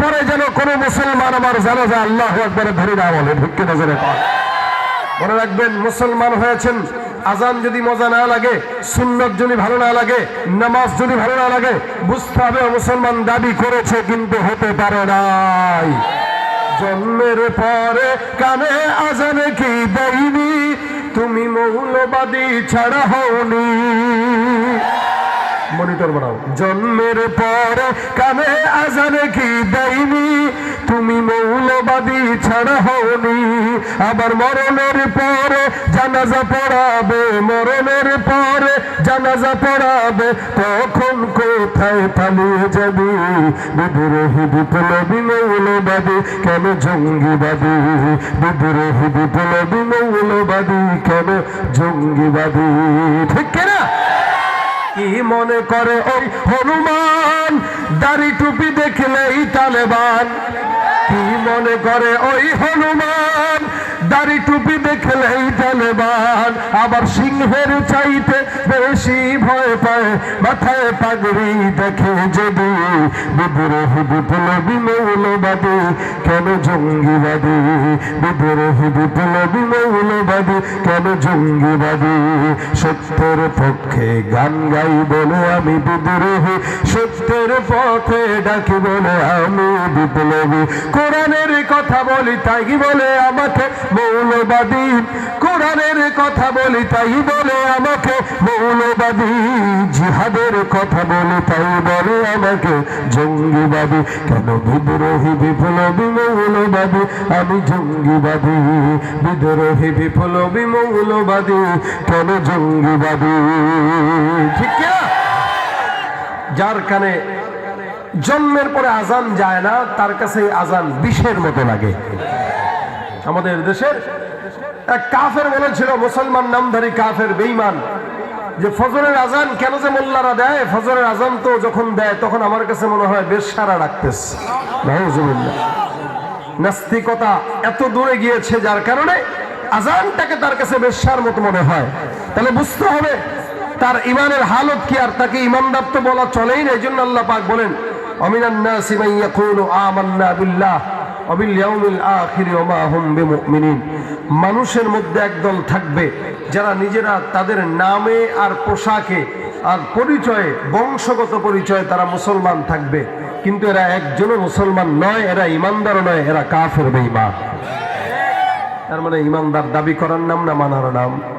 পরে যেন কোনো মুসলমান আমার জানা যায় আল্লাহ একবারে ধরে না বলে ঢুকে নজরে মনে রাখবেন, মুসলমান হয়েছেন, আজান যদি মজা না লাগে, সুন্নত যদি ভালো না লাগে, নামাজ যদি ভালো না লাগে, বুঝতে হবে মুসলমান দাবি করেছে কিন্তু হতে পারে নাই। জন্মের পরে কানে আজানে কি দেয়নি? তুমি মৌলবাদী ছাড়া হওনি। মনিটর বানাও। জন্মের পরে কানে আজানে কি দেয়নি? তুমি মৌলবাদী ছাড়া হওনি। আবার মরণের পরে জানাজা পড়াবে, মরণের পরে জানাজা পড়াবে, তখন কোথায় পালিয়ে যাবি? বিদ্রোহী বিপ্লবী মৌলবাদী, কেন জঙ্গিবাদী? বিদ্রোহী বিপ্লবী মৌলবাদী, কেন জঙ্গিবাদী? ঠিক কিনা? মনে করে, ওই হনুমান, দাড়ি টুপি দেখলেই তালেবান। কি মনে করে, ওই হনুমান, দাড়ি টুপি দেখলেই তালেবান। আবার সিংহের চাইতে বেশি ভয় পায়। মাথায় পাগড়ি দেখে যদি বিদ্রোহী বিপ্লবী মৌলবাদী, কেন জঙ্গিবাদী? বিদ্রোহী বিপ্লবী মৌলবাদী, কেন জঙ্গিবাদী? সত্যের পক্ষে গান গাই বলে আমি বিদ্রোহী সত্যের পথে ডাকি বলে আমি বিপ্লবী। কোরআনের কথা বলি, তাই বলে আমাকে মৌলবাদী কোরআনের কথা বলি, তাই বলে আমাকে মৌলবাদী, জিহাদের কথা বলি, তাই বলে আমাকে জঙ্গিবাদী। কেন বিদ্রোহী, বিপ্লবী, মৌলবাদী? আমি জঙ্গিবাদী, বিদ্রোহী, বিপ্লবী, মৌলবাদী। কেন জঙ্গিবাদী? ঠিক যার কানে জন্মের পরে আজান যায় না, তার কাছে আজান বিষের মতো লাগে। আমাদের দেশের এক কাফের বলেছিল, মুসলমান নামধারী কাফের বেইমান যে ফজরের আজান কেন যে মোল্লারা দেয়? ফজরের আজান তো যখন দেয়, তখন আমার কাছে মনে হয় বেশ সারা রাখতেছে। নাস্তিকতা এত দূরে গিয়েছে যার কারণে আজানটাকে তার কাছে বেশ্যার মতো মনে হয়। তাহলে বুঝতে হবে, তার ইমানের হালত কি আর তাকে ইমানদার তো বলা চলেই না এই জন্য আল্লাহ পাক বলেন অমিনান্না সিমাইয়া ইয়াকুলু আমান্না বিল্লাহ। মানুষের মধ্যে একদল থাকবে যারা নিজেরা তাদের নামে আর পোশাকে আর পরিচয়ে, বংশগত পরিচয়ে তারা মুসলমান থাকবে। কিন্তু এরা একজনও মুসলমান নয়, এরা ইমানদারও নয়, এরা কাফের, বেঈমান। তার মানে ইমানদার দাবি করার নাম না মানার নাম?